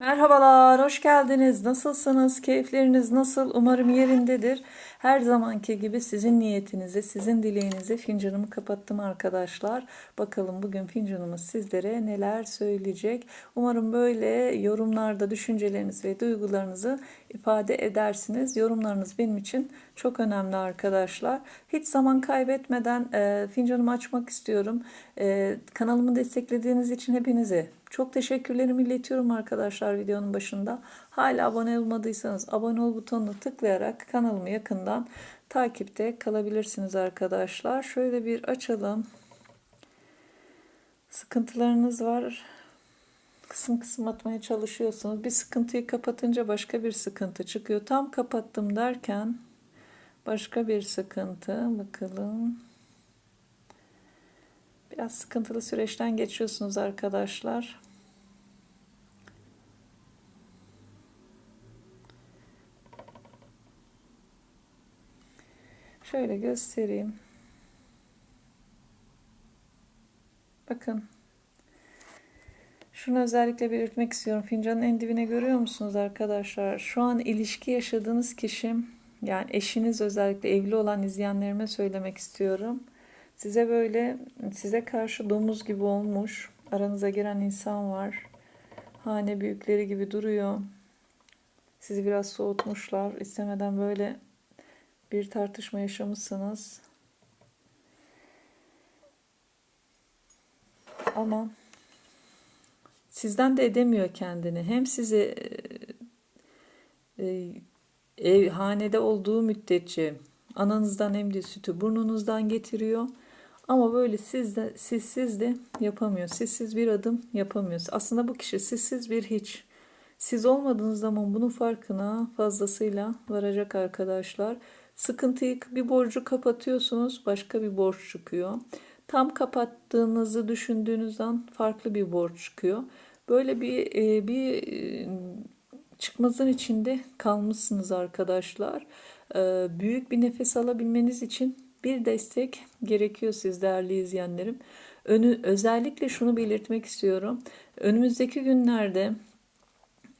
Merhabalar, hoş geldiniz. Nasılsınız? Keyifleriniz nasıl? Umarım yerindedir. Her zamanki gibi sizin niyetinize, sizin dileğinize fincanımı kapattım arkadaşlar. Bakalım bugün fincanımız sizlere neler söyleyecek. Umarım böyle yorumlarda düşüncelerinizi ve duygularınızı ifade edersiniz. Yorumlarınız benim için çok önemli arkadaşlar. Hiç zaman kaybetmeden e, fincanımı açmak istiyorum. E, kanalımı desteklediğiniz için hepinize çok teşekkürlerimi iletiyorum arkadaşlar videonun başında. Hala abone olmadıysanız abone ol butonuna tıklayarak kanalımı yakından takipte kalabilirsiniz arkadaşlar. Şöyle bir açalım. Sıkıntılarınız var. Kısım kısım atmaya çalışıyorsunuz. Bir sıkıntıyı kapatınca başka bir sıkıntı çıkıyor. Tam kapattım derken başka bir sıkıntı. Bakalım. Biraz sıkıntılı süreçten geçiyorsunuz arkadaşlar. Şöyle göstereyim. Bakın. Şunu özellikle belirtmek istiyorum. Fincanın en dibine görüyor musunuz arkadaşlar? Şu an ilişki yaşadığınız kişi yani eşiniz özellikle evli olan izleyenlerime söylemek istiyorum. Size böyle size karşı domuz gibi olmuş. Aranıza giren insan var. Hane büyükleri gibi duruyor. Sizi biraz soğutmuşlar. İstemeden böyle bir tartışma yaşamışsınız. Ama sizden de edemiyor kendini. Hem sizi e, e, ev hanede olduğu müddetçe ananızdan emdiği sütü burnunuzdan getiriyor. Ama böyle siz de sizsiz de yapamıyor. Sizsiz bir adım yapamıyor. Aslında bu kişi sizsiz bir hiç. Siz olmadığınız zaman bunun farkına fazlasıyla varacak arkadaşlar. Sıkıntıyı bir borcu kapatıyorsunuz, başka bir borç çıkıyor. Tam kapattığınızı düşündüğünüzden farklı bir borç çıkıyor. Böyle bir e, bir e, çıkmazın içinde kalmışsınız arkadaşlar. E, büyük bir nefes alabilmeniz için bir destek gerekiyor siz değerli izleyenlerim. Önü, özellikle şunu belirtmek istiyorum. Önümüzdeki günlerde,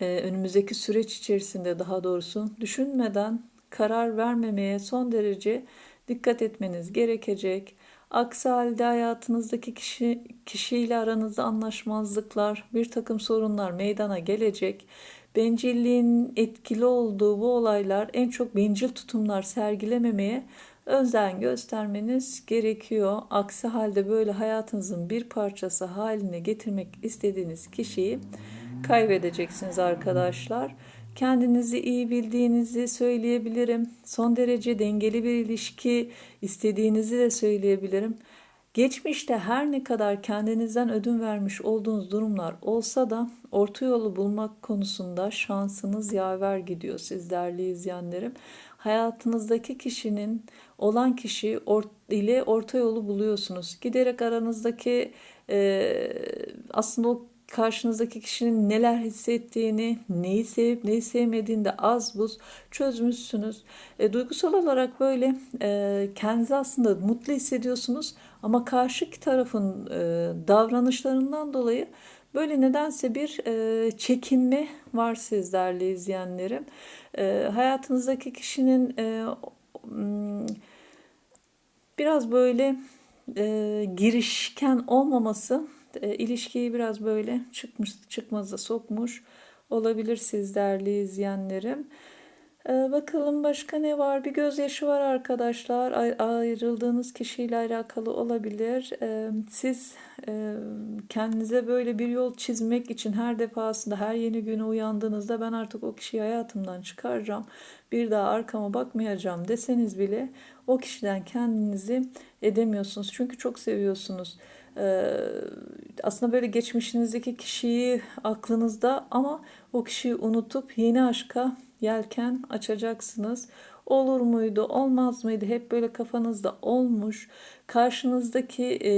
önümüzdeki süreç içerisinde daha doğrusu düşünmeden karar vermemeye son derece dikkat etmeniz gerekecek. Aksi halde hayatınızdaki kişi, kişiyle aranızda anlaşmazlıklar, bir takım sorunlar meydana gelecek. Bencilliğin etkili olduğu bu olaylar en çok bencil tutumlar sergilememeye özen göstermeniz gerekiyor. Aksi halde böyle hayatınızın bir parçası haline getirmek istediğiniz kişiyi kaybedeceksiniz arkadaşlar. Kendinizi iyi bildiğinizi söyleyebilirim. Son derece dengeli bir ilişki istediğinizi de söyleyebilirim. Geçmişte her ne kadar kendinizden ödün vermiş olduğunuz durumlar olsa da orta yolu bulmak konusunda şansınız yaver gidiyor siz değerli izleyenlerim. Hayatınızdaki kişinin olan kişi ile orta yolu buluyorsunuz. Giderek aranızdaki e, aslında o karşınızdaki kişinin neler hissettiğini, neyi sevip neyi sevmediğini de az buz çözmüşsünüz. E, duygusal olarak böyle e, kendinizi aslında mutlu hissediyorsunuz ama karşı tarafın e, davranışlarından dolayı böyle nedense bir e, çekinme var sizlerle izleyenlerim. E, hayatınızdaki kişinin e, biraz böyle e, girişken olmaması e, ilişkiyi biraz böyle çıkmış çıkmaza sokmuş olabilir siz değerli izleyenlerim. E, bakalım başka ne var? Bir gözyaşı var arkadaşlar. ayrıldığınız kişiyle alakalı olabilir. E, siz e, kendinize böyle bir yol çizmek için her defasında her yeni güne uyandığınızda ben artık o kişiyi hayatımdan çıkaracağım. Bir daha arkama bakmayacağım deseniz bile o kişiden kendinizi edemiyorsunuz. Çünkü çok seviyorsunuz. Ee, aslında böyle geçmişinizdeki kişiyi aklınızda ama o kişiyi unutup yeni aşka yelken açacaksınız. Olur muydu, olmaz mıydı? Hep böyle kafanızda olmuş. Karşınızdaki e,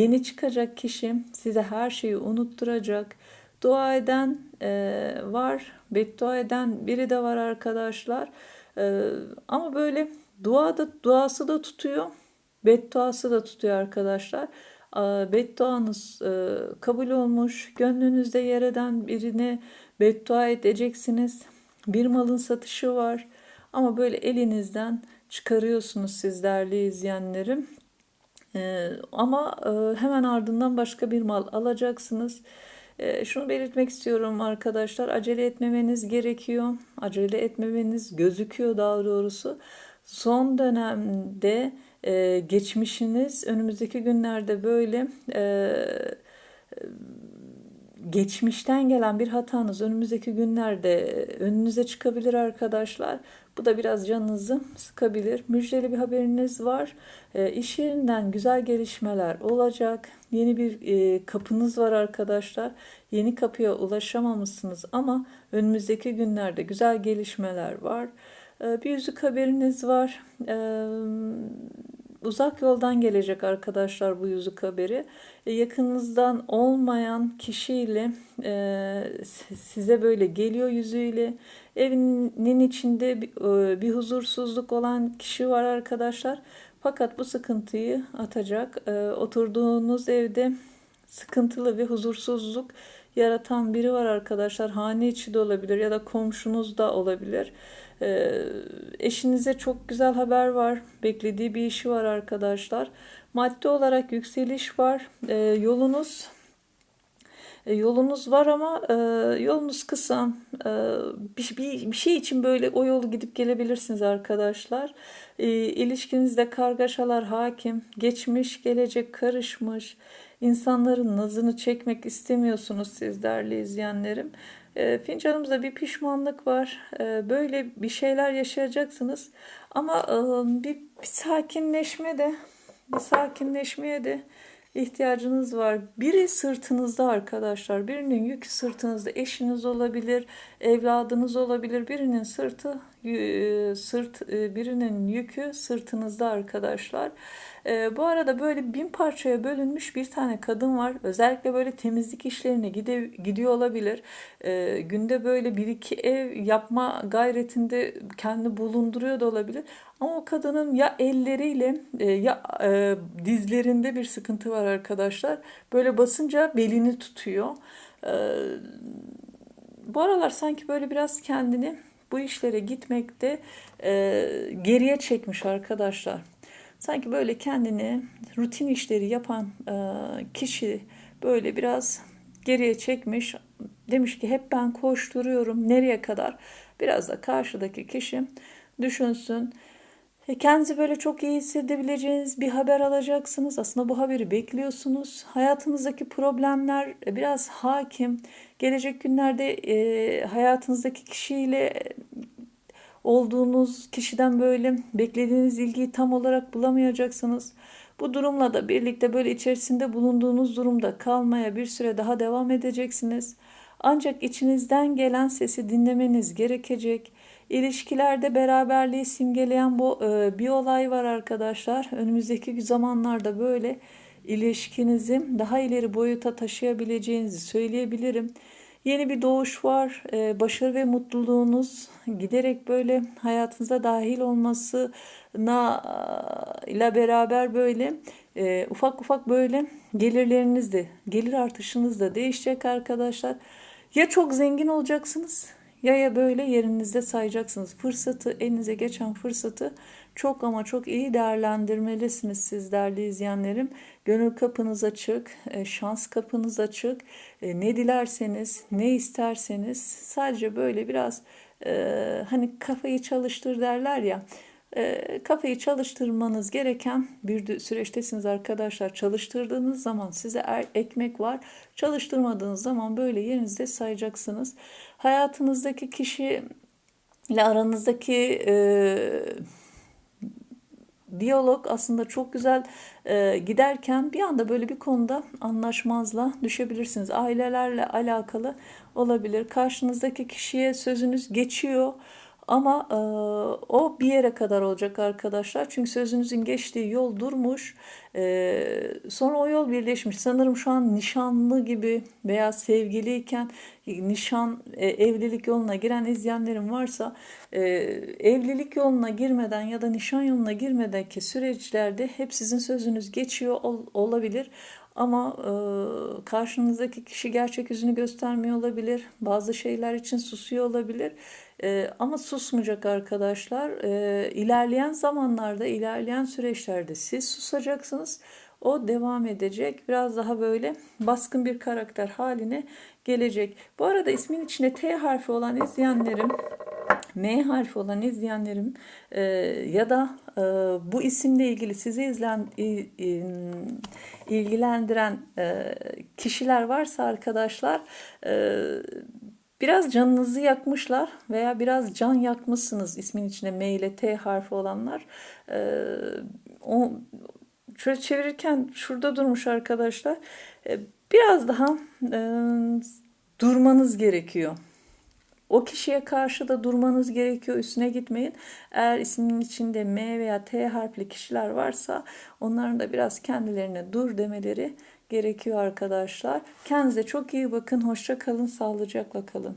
yeni çıkacak kişi size her şeyi unutturacak. Dua eden e, var, beddua eden biri de var arkadaşlar. E, ama böyle dua da duası da tutuyor, bedduası da tutuyor arkadaşlar. Bedduanız e, kabul olmuş. Gönlünüzde yer eden birine beddua edeceksiniz. Bir malın satışı var. Ama böyle elinizden çıkarıyorsunuz siz değerli izleyenlerim. Ee, ama e, hemen ardından başka bir mal alacaksınız. Ee, şunu belirtmek istiyorum arkadaşlar. Acele etmemeniz gerekiyor. Acele etmemeniz gözüküyor daha doğrusu. Son dönemde e, geçmişiniz önümüzdeki günlerde böyle e, geçmişten gelen bir hatanız önümüzdeki günlerde önünüze çıkabilir arkadaşlar. Bu da biraz canınızı sıkabilir. Müjdeli bir haberiniz var. E, yerinden güzel gelişmeler olacak. Yeni bir e, kapınız var arkadaşlar. Yeni kapıya ulaşamamışsınız ama önümüzdeki günlerde güzel gelişmeler var. E, bir yüzük haberiniz var. E, uzak yoldan gelecek arkadaşlar bu yüzük haberi. E, yakınınızdan olmayan kişiyle e, size böyle geliyor yüzüyle. Evinin içinde bir, e, bir huzursuzluk olan kişi var arkadaşlar. Fakat bu sıkıntıyı atacak. E, oturduğunuz evde sıkıntılı ve huzursuzluk yaratan biri var arkadaşlar. Hane içi de olabilir ya da komşunuz da olabilir. Ee, eşinize çok güzel haber var. Beklediği bir işi var arkadaşlar. Maddi olarak yükseliş var. Ee, yolunuz yolunuz var ama e, yolunuz kısa. E, bir, bir, bir şey için böyle o yolu gidip gelebilirsiniz arkadaşlar. E, ilişkinizde kargaşalar hakim. Geçmiş, gelecek karışmış. İnsanların nazını çekmek istemiyorsunuz siz değerli izleyenlerim. E, fincanımızda bir pişmanlık var. E, böyle bir şeyler yaşayacaksınız. Ama e, bir, bir sakinleşme de bir sakinleşmeye de ihtiyacınız var. Biri sırtınızda arkadaşlar. Birinin yükü sırtınızda. Eşiniz olabilir, evladınız olabilir. Birinin sırtı sırt birinin yükü sırtınızda arkadaşlar. Bu arada böyle bin parçaya bölünmüş bir tane kadın var. Özellikle böyle temizlik işlerine gide, gidiyor olabilir. Günde böyle bir iki ev yapma gayretinde kendi bulunduruyor da olabilir. Ama o kadının ya elleriyle ya dizlerinde bir sıkıntı var arkadaşlar. Böyle basınca belini tutuyor. Bu aralar sanki böyle biraz kendini bu işlere gitmekte e, geriye çekmiş arkadaşlar. Sanki böyle kendini rutin işleri yapan e, kişi böyle biraz geriye çekmiş. Demiş ki hep ben koşturuyorum nereye kadar? Biraz da karşıdaki kişi düşünsün. E, kendinizi böyle çok iyi hissedebileceğiniz bir haber alacaksınız. Aslında bu haberi bekliyorsunuz. Hayatınızdaki problemler e, biraz hakim. Gelecek günlerde e, hayatınızdaki kişiyle olduğunuz kişiden böyle beklediğiniz ilgiyi tam olarak bulamayacaksınız. Bu durumla da birlikte böyle içerisinde bulunduğunuz durumda kalmaya bir süre daha devam edeceksiniz. Ancak içinizden gelen sesi dinlemeniz gerekecek. İlişkilerde beraberliği simgeleyen bu e, bir olay var arkadaşlar. Önümüzdeki zamanlarda böyle ilişkinizi daha ileri boyuta taşıyabileceğinizi söyleyebilirim. Yeni bir doğuş var. E, başarı ve mutluluğunuz giderek böyle hayatınıza dahil olmasına e, ile beraber böyle e, ufak ufak böyle gelirleriniz de gelir artışınız da değişecek arkadaşlar. Ya çok zengin olacaksınız ya ya böyle yerinizde sayacaksınız. Fırsatı, elinize geçen fırsatı çok ama çok iyi değerlendirmelisiniz siz değerli izleyenlerim. Gönül kapınız açık, e, şans kapınız açık. E, ne dilerseniz, ne isterseniz sadece böyle biraz e, hani kafayı çalıştır derler ya. Kafayı çalıştırmanız gereken bir süreçtesiniz arkadaşlar. Çalıştırdığınız zaman size er, ekmek var. Çalıştırmadığınız zaman böyle yerinizde sayacaksınız. Hayatınızdaki kişi ile aranızdaki e, diyalog aslında çok güzel e, giderken bir anda böyle bir konuda anlaşmazla düşebilirsiniz. Ailelerle alakalı olabilir. Karşınızdaki kişiye sözünüz geçiyor Ama e, o bir yere kadar olacak arkadaşlar. Çünkü sözünüzün geçtiği yol durmuş. E, sonra o yol birleşmiş. Sanırım şu an nişanlı gibi veya sevgiliyken nişan, e, evlilik yoluna giren izleyenlerim varsa e, evlilik yoluna girmeden ya da nişan yoluna girmedeki süreçlerde hep sizin sözünüz geçiyor ol- olabilir. Ama e, karşınızdaki kişi gerçek yüzünü göstermiyor olabilir. Bazı şeyler için susuyor olabilir. E, ama susmayacak arkadaşlar. E, ilerleyen zamanlarda, ilerleyen süreçlerde siz susacaksınız. O devam edecek. Biraz daha böyle baskın bir karakter haline gelecek. Bu arada ismin içinde T harfi olan izleyenlerim M harfi olan izleyenlerim e, ya da e, bu isimle ilgili sizi izlen i- i- ilgilendiren e, kişiler varsa arkadaşlar e, biraz canınızı yakmışlar veya biraz can yakmışsınız ismin içinde M ile T harfi olanlar. E, o şöyle çevirirken şurada durmuş arkadaşlar. E, biraz daha e, durmanız gerekiyor. O kişiye karşı da durmanız gerekiyor. Üstüne gitmeyin. Eğer isminin içinde M veya T harfli kişiler varsa onların da biraz kendilerine dur demeleri gerekiyor arkadaşlar. Kendinize çok iyi bakın. Hoşça kalın. Sağlıcakla kalın.